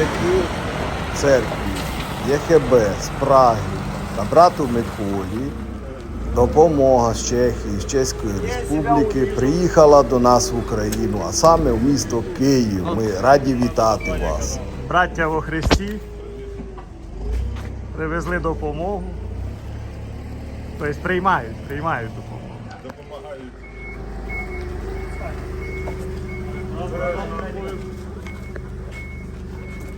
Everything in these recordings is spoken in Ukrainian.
завдяки церкві ЄХБ з Праги та брату Миколі допомога з Чехії, з Чеської Республіки приїхала до нас в Україну, а саме в місто Київ. Ми раді вітати вас. Браття во Христі привезли допомогу. Тобто приймають, приймають допомогу.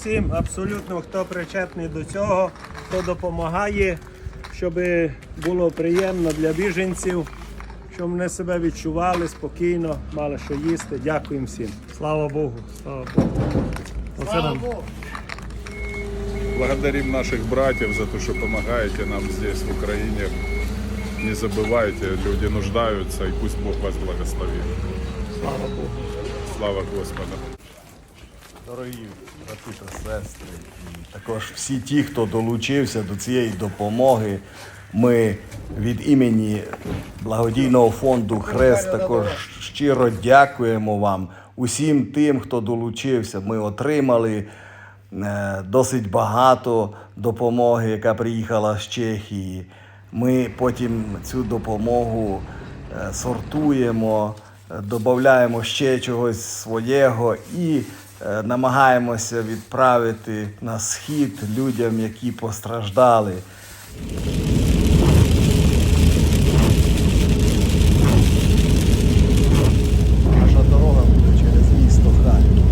всім абсолютно, хто причетний до цього, хто допомагає, щоб було приємно для біженців, щоб вони себе відчували спокійно, мали що їсти. Дякуємо всім. Слава Богу, слава Богу. Оце нам Благодарим наших братьев за то, что помогаете нам здесь, в Украине. Не забывайте, люди нуждаются, и пусть Бог вас благословит. слава Богу. Слава Господу. Дорогі брати та сестри, і також всі ті, хто долучився до цієї допомоги. Ми від імені благодійного фонду Хрест також щиро дякуємо вам усім тим, хто долучився. Ми отримали е, досить багато допомоги, яка приїхала з Чехії. Ми потім цю допомогу е, сортуємо, е, додаємо ще чогось своєго і намагаємося відправити на схід людям, які постраждали. Наша дорога буде через місто Харків.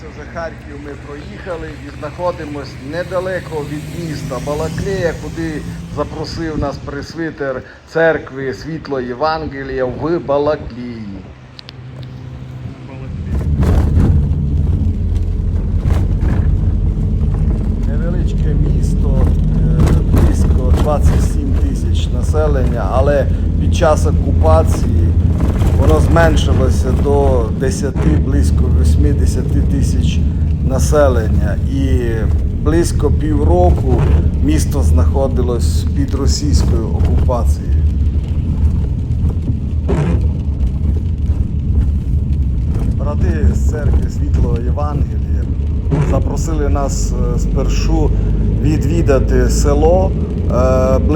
Це вже Харків ми проїхали і знаходимось недалеко від міста Балаклея, куди запросив нас пресвитер церкви Світло Євангелія в Балаклії. Невеличке місто, е, близько 27 тисяч населення, але під час окупації воно зменшилося до 10, близько 80 тисяч населення. І близько півроку місто знаходилось під російською окупацією. брати з церкви Світлого Євангелія запросили нас е, спершу відвідати село е,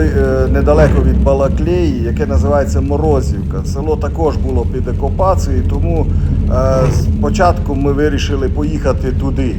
е, недалеко від Балаклеї, яке називається Морозівка. Село також було під окупацією, тому спочатку ми вирішили поїхати туди.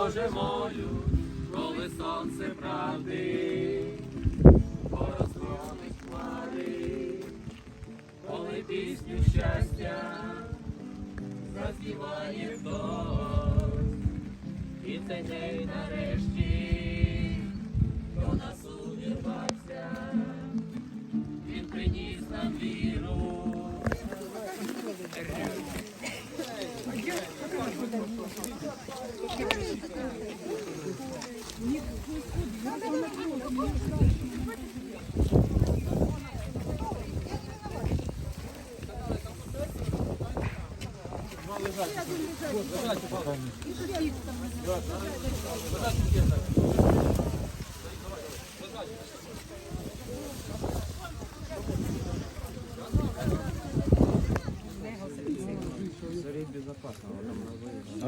Боже молю, коли сонце правди, порозгонить хмари, коли пісню щастя заспіває хтось, і цей день нарешті до нас увірвався, він приніс нам віру. Лежать, лежать, лежать.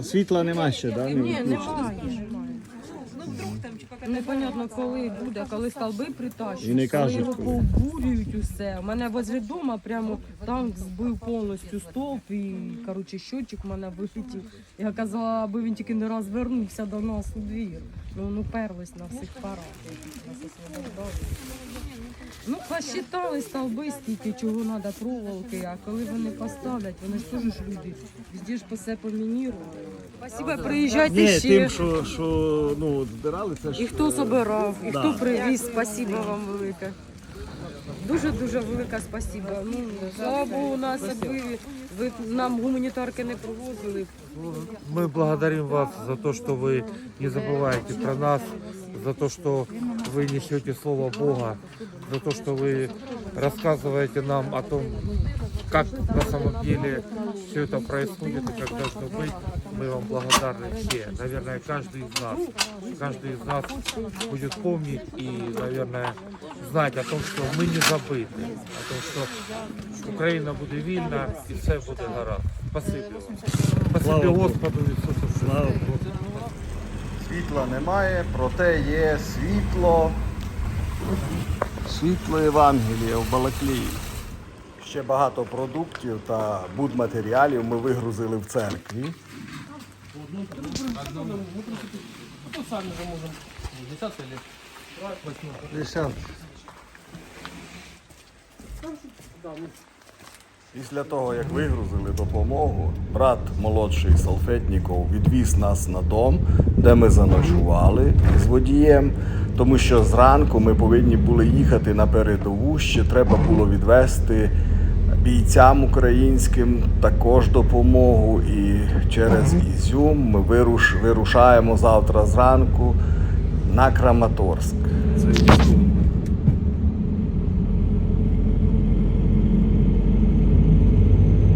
А світла нема ще, да? Не Ні, немає. Непонятно, коли буде, коли столби притащать, І не коли кажуть, його коли. пообурюють усе. У мене возле дома прямо танк збив повністю стовп і, коротше, щотчик в мене вилетів. Я казала, аби він тільки не розвернувся до нас у двір. Ну, ну перлись на всіх парах, нас освобождали. Ну, посчитали столби, скільки чого треба проволоки, а коли вони поставлять, вони ж теж ж люди. Везде ж по все помінірували. Спасибо, приїжджайте Ні, ще. тим, що, що ну, збирали, це ж... І хто собирав, і Да. хто привіз, спасибо вам велике. Дуже-дуже велике спасибо. Ну, слава Богу, нас якби ви нам гуманітарки не привозили. Мы благодарим вас за то, что вы не забываете про нас, за то, что вы несете Слово Бога, за то, что вы рассказываете нам о том, как на самом деле все это происходит и как должно быть. Мы вам благодарны все. Наверное, каждый из нас, каждый из нас будет помнить и, наверное, знать о том, что мы не забыты, о том, что Украина будет вільна і все буде гаразд. Спасибі вам. Спасибі Слава Богу. Господу Ісусу Христу. Слава Богу. Світла немає, проте є світло. Світло Євангелія в Балаклії. Ще багато продуктів та будматеріалів ми вигрузили в церкві. Після того, як вигрузили допомогу, брат молодший Салфетніков відвіз нас на дом, де ми заночували з водієм, тому що зранку ми повинні були їхати на передову. Ще треба було відвести бійцям українським також допомогу. І через Ізюм ми вируш, вирушаємо завтра зранку на Краматорськ.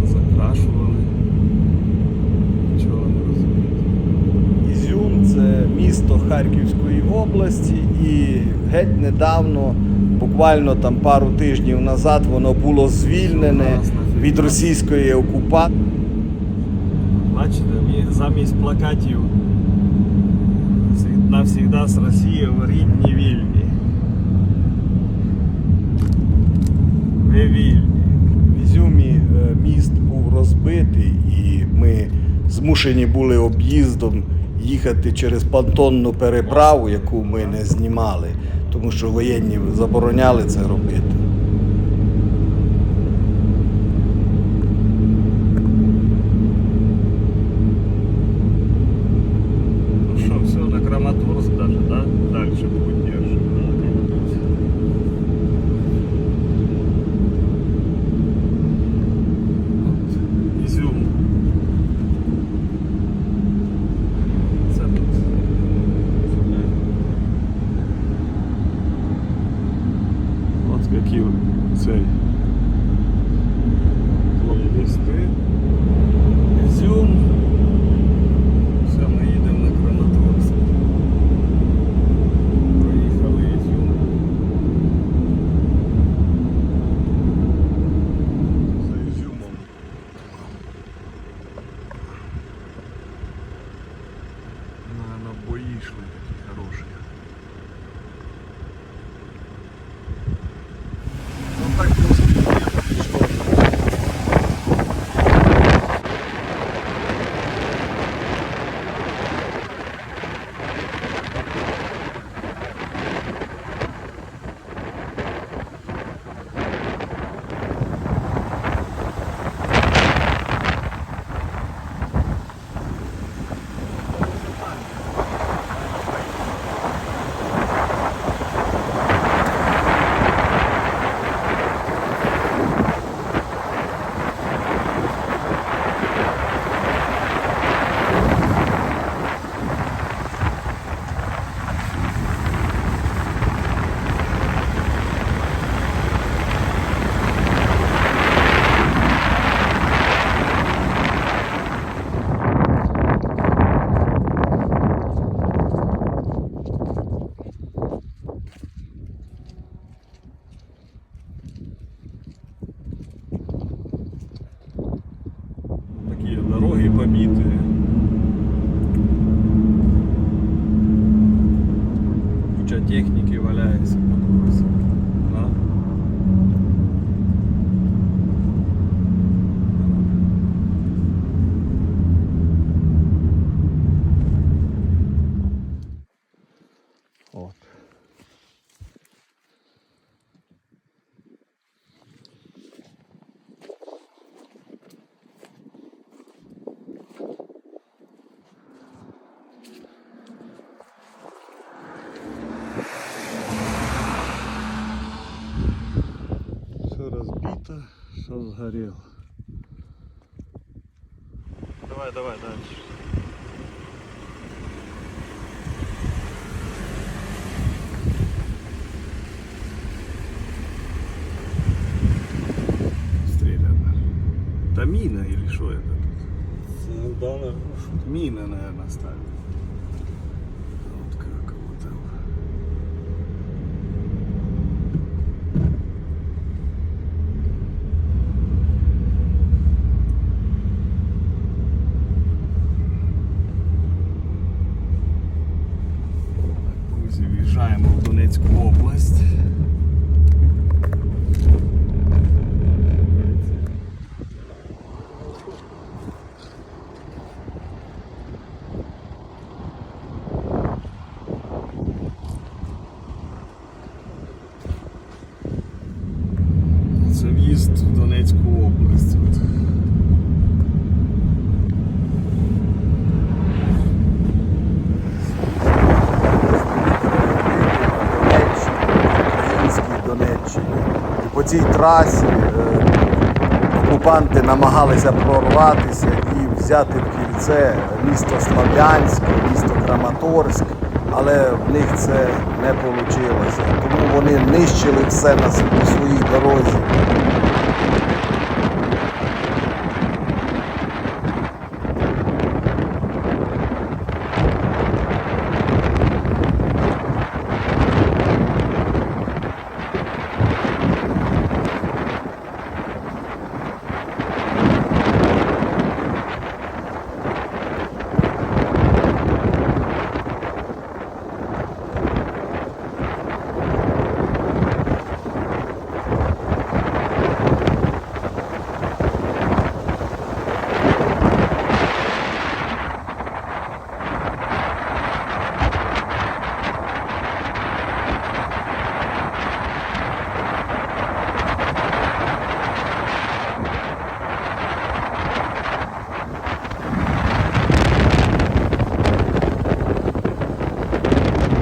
Закрашували. Нічого не розумію. Ізюм це місто Харківської області, і геть недавно, буквально там пару тижнів назад, воно було звільнене від російської окупації. Бачите, замість плакатів «Всі- навсігда з Росією рідні вільні. Ви вільні. В Ізюмі е, міст був розбитий, і ми змушені були об'їздом їхати через понтонну переправу, яку ми не знімали, тому що воєнні забороняли це робити. Ну що, все, на Краматорськ даже, да? Дальше путь куча техніки валяється по. Что-то, что сгорело. Давай, давай, дальше. Стреляно. Да мина или что это? Мина, наверное, ставят. Українській Донеччині. І по цій трасі е, окупанти намагалися прорватися і взяти в кільце місто Слов'янськ, місто Краматорськ, але в них це не вийшло. Тому вони нищили все на своїй дорозі.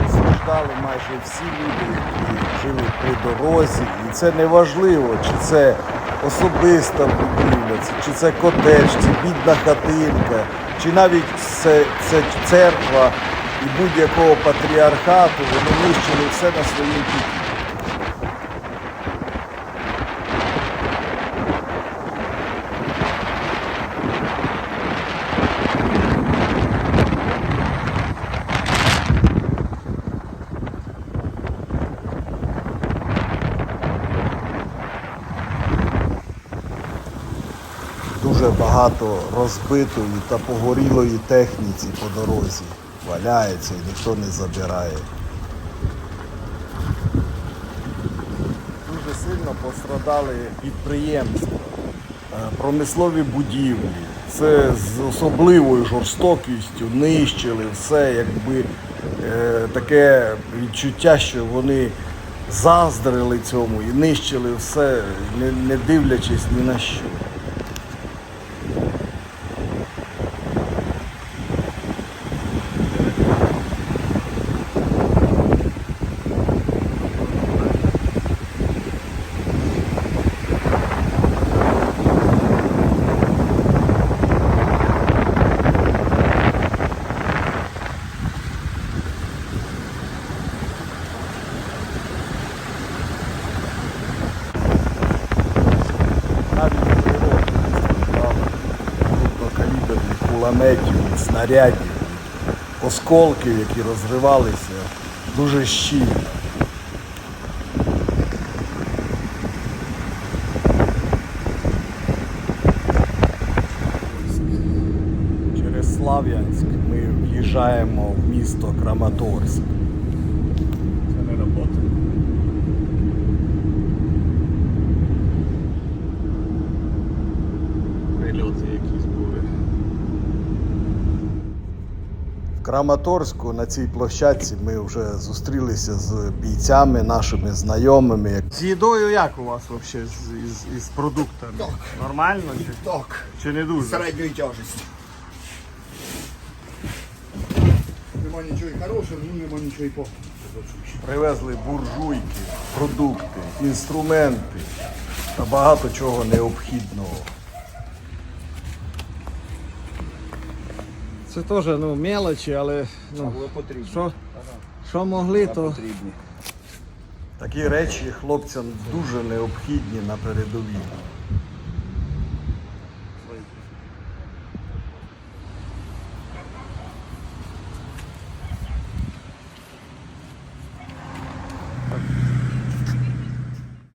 Страждали майже всі люди, які при дорозі. І це не важливо, чи це особиста будівля, чи це котедж, чи бідна хатинка, чи навіть це, це церква і будь-якого патріархату, вони нищили все на своїй піті. Дуже багато розбитої та погорілої техніці по дорозі валяється і ніхто не забирає. Дуже сильно пострадали підприємства, е, промислові будівлі. Це з особливою жорстокістю нищили все, якби е, таке відчуття, що вони заздрили цьому і нищили все, не, не дивлячись ні на що. Кулеметів, снарядів, осколків, які розривалися дуже щільно. Через Слав'янськ ми в'їжджаємо в місто Краматорськ. Це не робота. Прильоти якісь були. В Краматорську на цій площадці ми вже зустрілися з бійцями, нашими знайомими. З їдою як у вас взагалі з, із, із продуктами? Нормально чи, Так, чи не дуже? середньої тяжесті. Нема нічого і хорошого, ну нема нічого і поганого. Привезли буржуйки, продукти, інструменти. та багато чого необхідного. Це теж ну, мелочі, але ну, що, що могли, то Такі речі хлопцям дуже необхідні на передовій.